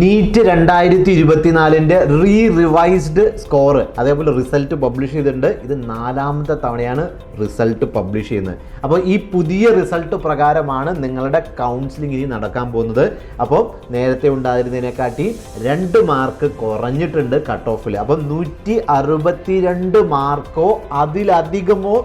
NEET രണ്ടായിരത്തി ഇരുപത്തിനാലിന്റെ re revised score അതേപോലെ റിസൾട്ട് പബ്ലിഷ് ചെയ്തിട്ടുണ്ട്. ഇത് നാലാമത്തെ തവണയാണ് റിസൾട്ട് പബ്ലിഷ് ചെയ്യുന്നത്. അപ്പോൾ ഈ പുതിയ റിസൾട്ട് പ്രകാരമാണ് നിങ്ങളുടെ കൗൺസിലിംഗ് ഇനി നടക്കാൻ പോകുന്നത്. അപ്പോൾ നേരത്തെ ഉണ്ടായിരുന്നതിനെക്കാട്ടി രണ്ട് മാർക്ക് കുറഞ്ഞിട്ടുണ്ട് കട്ട് ഓഫിൽ അപ്പം നൂറ്റി അറുപത്തി രണ്ട് മാർക്കോ അതിലധികമോ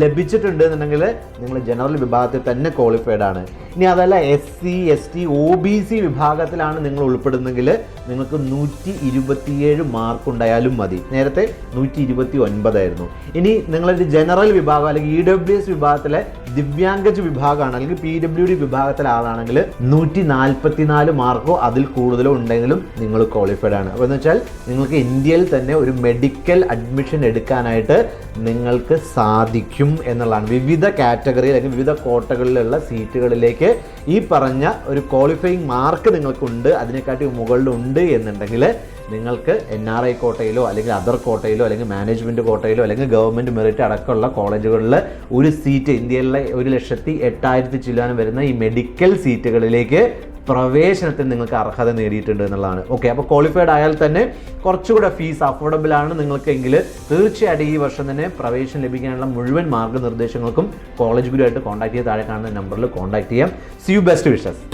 ലഭിച്ചിട്ടുണ്ട് എന്നുണ്ടെങ്കിൽ നിങ്ങൾ ജനറൽ വിഭാഗത്തിൽ തന്നെ ക്വാളിഫൈഡ് ആണ്. ഇനി അതല്ല S C S T O B C വിഭാഗത്തിലാണ് നിങ്ങൾ ഉൾപ്പെടുന്നെങ്കിൽ നിങ്ങൾക്ക് നൂറ്റി ഇരുപത്തിയേഴ് മാർക്ക് ഉണ്ടായാലും മതി. നേരത്തെ നൂറ്റി ഇരുപത്തി ഒൻപതായിരുന്നു ഇനി നിങ്ങളൊരു ജനറൽ വിഭാഗം അല്ലെങ്കിൽ ഇ ഡബ്ല്യു എസ് വിഭാഗത്തിലെ ദിവ്യാംഗജ് വിഭാഗമാണ് അല്ലെങ്കിൽ പി ഡബ്ല്യു ഡി വിഭാഗത്തിലെ ആളാണെങ്കിൽ നൂറ്റി നാൽപ്പത്തിനാല് മാർക്കോ അതിൽ കൂടുതലോ ഉണ്ടെങ്കിലും നിങ്ങൾ ക്വാളിഫൈഡ് ആണ്. അപ്പോൾ എന്ന് വെച്ചാൽ നിങ്ങൾക്ക് ഇന്ത്യയിൽ തന്നെ ഒരു മെഡിക്കൽ അഡ്മിഷൻ എടുക്കാനായിട്ട് നിങ്ങൾക്ക് സാധിക്കും എന്നുള്ളതാണ്. വിവിധ കാറ്റഗറി അല്ലെങ്കിൽ വിവിധ കോട്ടകളിലുള്ള സീറ്റുകളിലേക്ക് ഈ പറഞ്ഞ ഒരു ക്വാളിഫയിങ് മാർക്ക് നിങ്ങൾക്കുണ്ട് അതിനെക്കാട്ടി മുകളിലുണ്ട് എന്നുണ്ടെങ്കിൽ നിങ്ങൾക്ക് എൻ ആർ ഐ കോട്ടയിലോ അല്ലെങ്കിൽ അതർ കോട്ടയിലോ അല്ലെങ്കിൽ മാനേജ്മെന്റ് കോട്ടയിലോ അല്ലെങ്കിൽ ഗവൺമെന്റ് മെറിറ്റ് അടക്കമുള്ള കോളേജുകളിൽ ഒരു സീറ്റ് ഇന്ത്യയിലെ ഒരു ലക്ഷത്തി എട്ടായിരത്തി ചില്ലാനും വരുന്ന ഈ മെഡിക്കൽ സീറ്റുകളിലേക്ക് പ്രവേശനത്തിന് നിങ്ങൾക്ക് അർഹത നേടിയിട്ടുണ്ട് എന്നുള്ളതാണ്. ഓക്കെ അപ്പോൾ ക്വാളിഫൈഡ് ആയാൽ തന്നെ കുറച്ചുകൂടെ ഫീസ് അഫോർഡബിൾ ആണ്. നിങ്ങൾക്കെങ്കിൽ തീർച്ചയായിട്ടും ഈ വർഷം തന്നെ പ്രവേശനം ലഭിക്കാനുള്ള മുഴുവൻ മാർഗനിർദ്ദേശങ്ങൾക്കും കോളേജ് ഗുരുവായിട്ട് കോൺടാക്ട് ചെയ്ത് താഴെ കാണുന്ന നമ്പറിൽ കോൺടാക്ട് ചെയ്യാം. C you best wishes